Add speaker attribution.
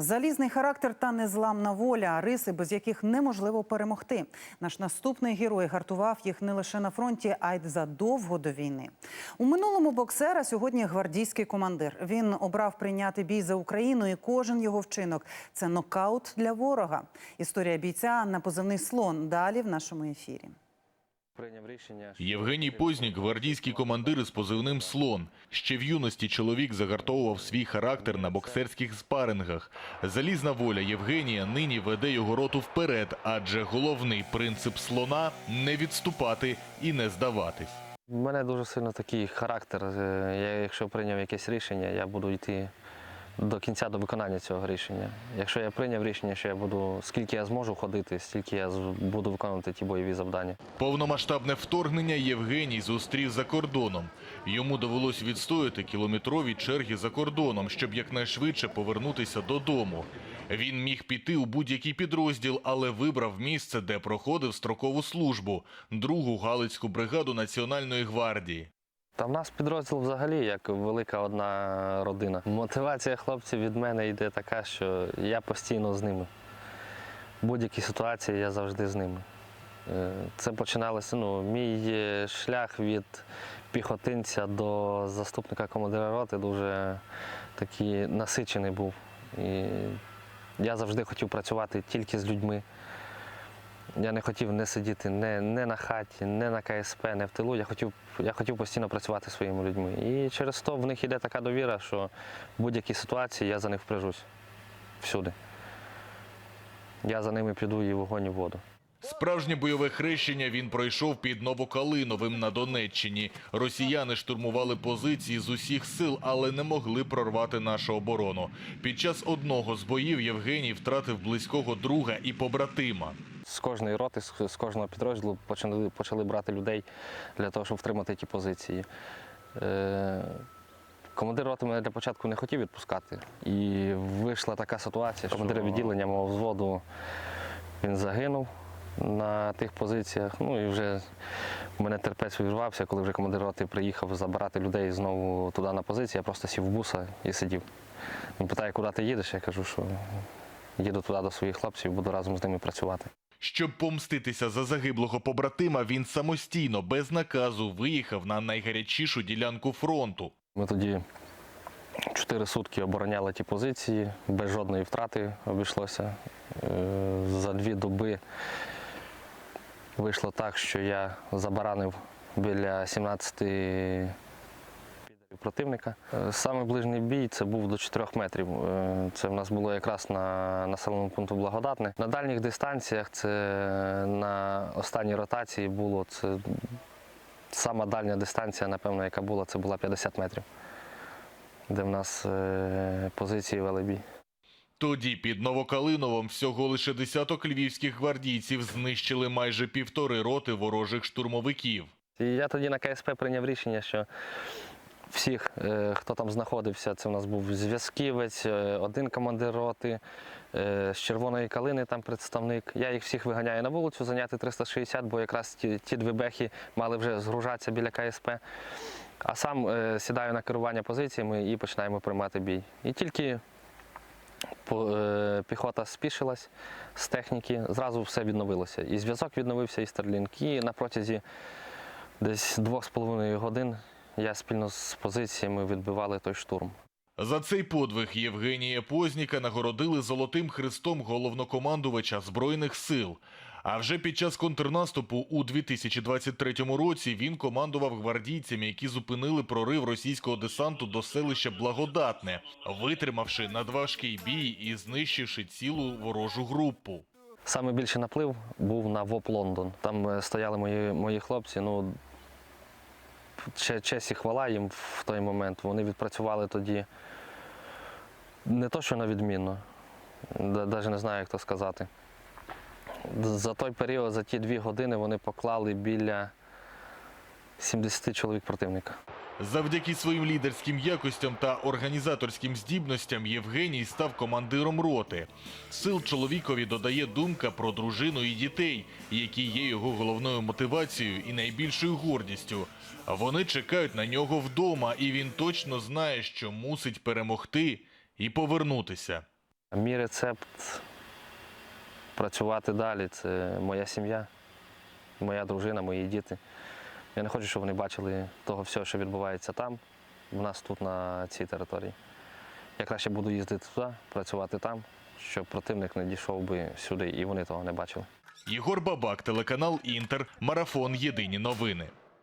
Speaker 1: Залізний характер та незламна воля риси, без яких неможливо перемогти. Наш наступний герой гартував їх не лише на фронті, а й задовго до війни. У минулому боксера сьогодні гвардійський командир. Він обрав прийняти бій за Україну, і кожен його вчинок це нокаут для ворога. Історія бійця на позивний слон. Далі в нашому ефірі.
Speaker 2: Прийняв рішення. що-
Speaker 3: Євгеній Познік – гвардійський командир із позивним «Слон». Ще в юності чоловік загартовував свій характер на боксерських спарингах. Залізна воля Євгенія нині веде його роту вперед, адже головний принцип «Слона» – не відступати і не здаватись.
Speaker 2: У мене дуже сильно такий характер. Е, Я, якщо прийняв якесь рішення, я буду йти до кінця до виконання цього рішення. Якщо я прийняв рішення, що я буду скільки я зможу ходити, стільки я буду виконувати ті бойові завдання.
Speaker 3: Повномасштабне вторгнення Євгеній зустрів за кордоном. Йому довелось відстояти кілометрові черги за кордоном, щоб якнайшвидше повернутися додому. Він міг піти у будь-який підрозділ, але вибрав місце, де проходив строкову службу – другу Галицьку бригаду Національної гвардії.
Speaker 2: Та в нас підрозділ взагалі як велика одна родина. Мотивація хлопців від мене йде така, що я постійно з ними. В будь-якій ситуації я завжди з ними. Е, Це починалося. Ну, мій е, шлях від піхотинця до заступника командира роти дуже такий насичений був. І я завжди хотів працювати тільки з людьми. Я не хотів не сидіти не, не на хаті, не на КСП, не в тилу. Я хотів, я хотів постійно працювати своїми людьми. І через то в них йде така довіра, що в будь-якій ситуації я за них впряжусь. Всюди. Я за ними піду і вогонь, і воду.
Speaker 3: Справжнє бойове хрещення він пройшов під Новокалиновим на Донеччині. Росіяни штурмували позиції з усіх сил, але не могли прорвати нашу оборону. Під час одного з боїв Євгеній втратив близького друга і побратима.
Speaker 2: З кожної роти, з кожного підрозділу почали, почали брати людей для того, щоб втримати ті позиції. Е, командир роти мене для початку не хотів відпускати. І вийшла така ситуація, що командир відділення мого взводу він загинув на тих позиціях. Ну і вже в мене терпець увірвався, коли вже командир роти приїхав забирати людей знову туди на позиції. Я просто сів в буса і сидів. Він питає, куди ти їдеш? Я кажу, що їду туди до своїх хлопців, буду разом з ними працювати.
Speaker 3: Щоб помститися за загиблого побратима, він самостійно, без наказу, виїхав на найгарячішу ділянку фронту.
Speaker 2: Ми тоді чотири сутки обороняли ті позиції, без жодної втрати обійшлося. Е, За дві доби вийшло так, що я забаранив біля 17 підерів противника. Е, Саме ближній бій це був до 4 метрів. Е, Це в нас було якраз на населеному пункту Благодатне. На дальніх дистанціях це на останній ротації було це сама дальня дистанція, напевно, яка була, це була 50 метрів, де в нас е, позиції вели бій.
Speaker 3: Тоді під Новокалиновом всього лише десяток львівських гвардійців знищили майже півтори роти ворожих штурмовиків.
Speaker 2: І я тоді на КСП прийняв рішення, що всіх, е, хто там знаходився, це у нас був зв'язківець, е, один командир роти, е, з червоної калини там представник. Я їх всіх виганяю на вулицю, зайняти 360, бо якраз ті, ті дві бехи мали вже згружатися біля КСП. А сам сідаю на керування позиціями і починаємо приймати бій. І тільки піхота спішилась з техніки, зразу все відновилося. І зв'язок відновився, і Старлінк. І на протязі десь двох з половиною годин я спільно з позиціями відбивали той штурм.
Speaker 3: За цей подвиг Євгенія Позніка нагородили Золотим Хрестом головнокомандувача Збройних сил. А вже під час контрнаступу у 2023 році він командував гвардійцями, які зупинили прорив російського десанту до селища Благодатне, витримавши надважкий бій і знищивши цілу ворожу групу.
Speaker 2: Саме більший наплив був на ВОП Лондон. Там е, стояли мої, мої хлопці. Ну, честь і хвала їм в той момент. Вони відпрацювали тоді не то, що на відмінно, навіть не знаю, як то сказати. За той період, за ті дві години, вони поклали біля 70 чоловік противника.
Speaker 3: Завдяки своїм лідерським якостям та організаторським здібностям Євгеній став командиром роти. Сил чоловікові додає думка про дружину і дітей, які є його головною мотивацією і найбільшою гордістю. Вони чекають на нього вдома, і він точно знає, що мусить перемогти і повернутися.
Speaker 2: Мій рецепт працювати далі це моя сім'я, моя дружина, мої діти. Я не хочу, щоб вони бачили того всього, що відбувається там, в нас тут на цій території. Я краще буду їздити туди, працювати там, щоб противник не дійшов би сюди і вони того не бачили.
Speaker 3: Єгор Бабак, телеканал Інтер, марафон Єдині новини.